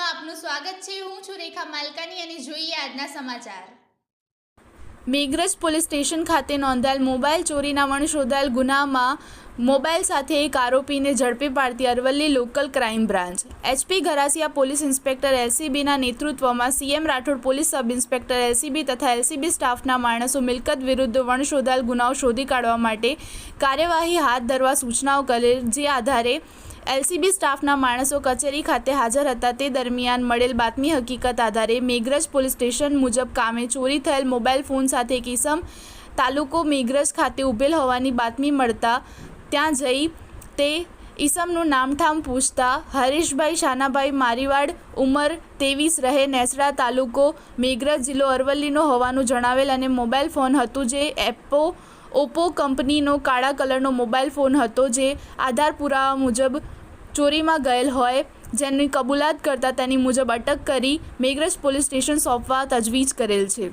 ન્યૂઝમાં આપનું સ્વાગત છે. હું છું રેખા માલકાની અને જોઈએ આજના સમાચાર. મેઘરજ પોલીસ સ્ટેશન ખાતે નોંધાયેલ મોબાઈલ ચોરીના વણ વણશોધાયેલ ગુનામાં મોબાઈલ સાથે એક આરોપીને ઝડપી પાડતી Aravalli local crime branch. HP Garasiya police inspector એલસીબીના નેતૃત્વમાં CM Rathod police sub inspector LCB તથા એલસીબી સ્ટાફના માણસો મિલકત વિરુદ્ધ વણશોધાયેલ ગુનાઓ શોધી કાઢવા માટે કાર્યવાહી હાથ ધરવા સૂચનાઓ કરેલ જે આધારે એલસીબી સ્ટાફના માણસો કચેરી ખાતે હાજર હતા તે દરમિયાન મળેલ બાતમી હકીકત આધારે મેઘરજ પોલીસ સ્ટેશન મુજબ કામે ચોરી થયેલ મોબાઈલ ફોન સાથે કિસમ તાલુકો મેઘરજ ખાતે ઊભેલ હોવાની બાતમી મળતા ત્યાં જઈ તે ઈસમનું નામઠામ પૂછતા, હરીશભાઈ શાનાભાઈ મારીવાડ ઉંમર ત્રેવીસ રહે, નેસડા તાલુકો મેઘરજ જિલ્લો અરવલ્લીનો હોવાનું જણાવેલ અને મોબાઈલ ફોન હતું જે એપો ઓપ્પો કંપનીનો કાળા કલરનો મોબાઈલ ફોન હતો જે આધાર પુરાવા મુજબ ચોરીમાં ગયેલ હોય. જેની કબૂલાત કરતાં તેની મુજબ અટક કરી મેઘરજ પોલીસ સ્ટેશન સોંપવા તજવીજ કરેલ છે.